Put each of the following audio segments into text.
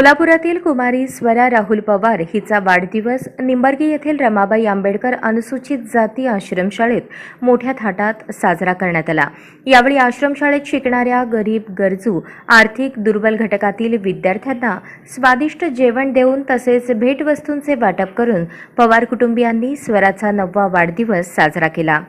सोलापुरातील कुमारी स्वरा राहुल पवार हिचा वाढदिवस निंबर्गी येथील रमाबाई आंबेडकर अनुसूचित जाती आश्रमशाळेत मोठ्या थाटात साजरा करण्यात आला. यावेळी आश्रमशाळेत शिकणाऱ्या गरीब गरजू आर्थिक दुर्बल घटकातील विद्यार्थ्यांना स्वादिष्ट जेवण देऊन तसेच भेटवस्तूंचे वाटप करून पवार कुटुंबियांनी स्वराचा नववा वाढदिवस साजरा केला.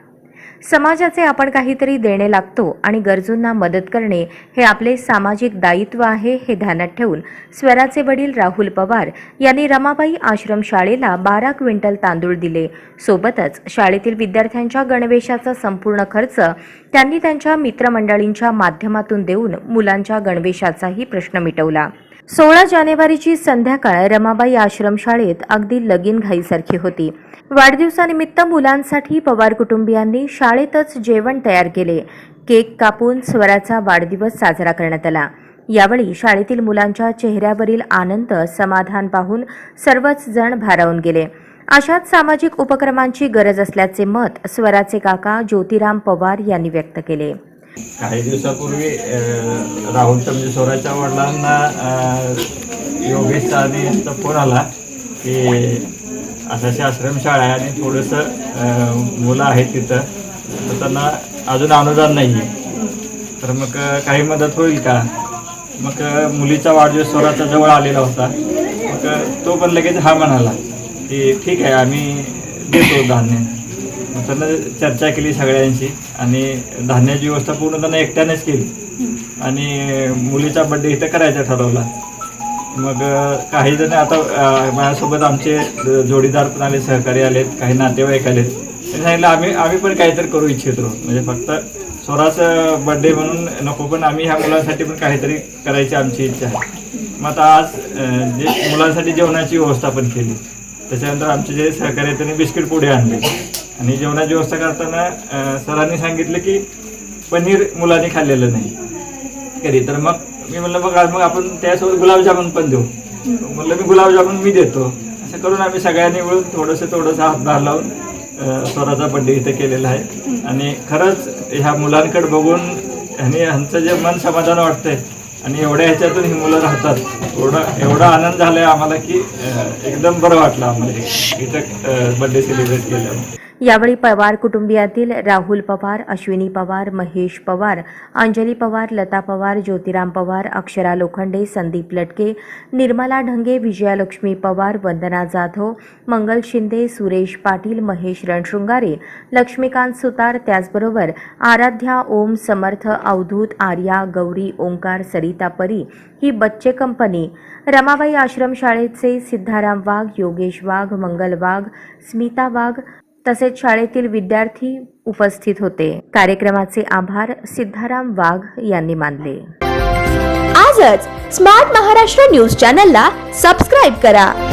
समाजाचे आपण काहीतरी देणे लागतो आणि गरजूंना मदत करणे हे आपले सामाजिक दायित्व आहे हे ध्यानात ठेवून स्वराचे वडील राहुल पवार यांनी रमाबाई आश्रमशाळेला बारा क्विंटल तांदूळ दिले. सोबतच शाळेतील विद्यार्थ्यांच्या गणवेशाचा संपूर्ण खर्च त्यांनी त्यांच्या मित्रमंडळींच्या माध्यमातून देऊन मुलांच्या गणवेशाचाही प्रश्न मिटवला. सोळा जानेवारीची संध्याकाळ रमाबाई आश्रमशाळेत अगदी लगीन घाईसारखी होती. वाढदिवसानिमित्त मुलांसाठी पवार कुटुंबियांनी शाळेतच जेवण तयार केले. केक कापून स्वराचा वाढदिवस साजरा करण्यात आला. यावेळी शाळेतील मुलांच्या चेहऱ्यावरील आनंद समाधान पाहून सर्वच जण भारावून गेले. अशाच सामाजिक उपक्रमांची गरज असल्याचे मत स्वराचे काका ज्योतिराम पवार यांनी व्यक्त केले. काही दिवसापूर्वी राहुल राहुलच्या म्हणजे वडिलांना योगेशचा आणि फोन आला की अशाची आश्रमशाळा आहे आणि थोडंसं मुलं आहेत तिथं. तर त्यांना अजून अनुदान नाही आहे तर मग काही मदत होईल का? मग मुलीचा वाढदिवस स्वराचा जवळ आलेला होता. मग तो पण लगेच हा म्हणाला की ठीक आहे आम्ही देतो धान्य. त्यांना चर्चा केली सगळ्यांशी आणि धान्याची व्यवस्था पूर्ण त्यांना एकट्यानेच केली. आणि मुलीचा बड्डे इथं करायचा ठरवला. मग काही जण आता माझ्यासोबत आमचे जोडीदार पण आले सहकारी आलेत काही नातेवाईक आलेत. त्यांनी सांगितलं आम्ही आम्ही पण काहीतरी करू इच्छितो म्हणजे फक्त स्वराचं बड्डे म्हणून नको पण आम्ही ह्या मुलांसाठी पण काहीतरी करायची आमची इच्छा आहे. मग आता आज जे मुलांसाठी जेवणाची व्यवस्था पण केली. त्याच्यानंतर आमचे जे सहकारी आहेत त्यांनी बिस्किट पुढे आणले. आणि जेवणाची व्यवस्था करताना सरांनी सांगितलं की पनीर मुलांनी खाल्लेलं नाही. कधी? तर मग मी म्हणलं बघा मग आपण त्यासोबत गुलाबजामुन पण देऊ. म्हणलं मी गुलाबजामुन मी देतो. असं करून आम्ही सगळ्यांनी मिळून थोडंसं थोडंसं हातभार लावून स्वराचा बड्डे इथं केलेला आहे. आणि खरंच ह्या मुलांकडे बघून आणि ह्यांचं जे मन समाधान वाटतंय आणि एवढ्या ह्याच्यातून ही मुलं राहतात एवढा एवढा आनंद झालाय आम्हाला की एकदम बरं वाटलं आम्हाला इथं बड्डे सेलिब्रेट केल्यामुळे यावेळी पवार कुटुंबियातील राहुल पवार अश्विनी पवार महेश पवार अंजली पवार लता पवार ज्योतिराम पवार अक्षरा लोखंडे संदीप लटके निर्मला ढंगे विजयालक्ष्मी पवार वंदना जाधव मंगल शिंदे सुरेश पाटील महेश रणशृंगारे लक्ष्मीकांत सुतार त्याचबरोबर आराध्या ओम समर्थ अवधूत आर्या गौरी ओंकार सरिता परी ही बच्चे कंपनी रमाबाई आश्रमशाळेचे सिद्धाराम वाघ योगेश वाघ मंगल वाघ स्मिता वाघ तसेच शाळेतील विद्यार्थी उपस्थित होते. कार्यक्रमाचे आभार सिद्धाराम वाघ यांनी मानले. आजच स्मार्ट महाराष्ट्र न्यूज चॅनलला सबस्क्राईब करा.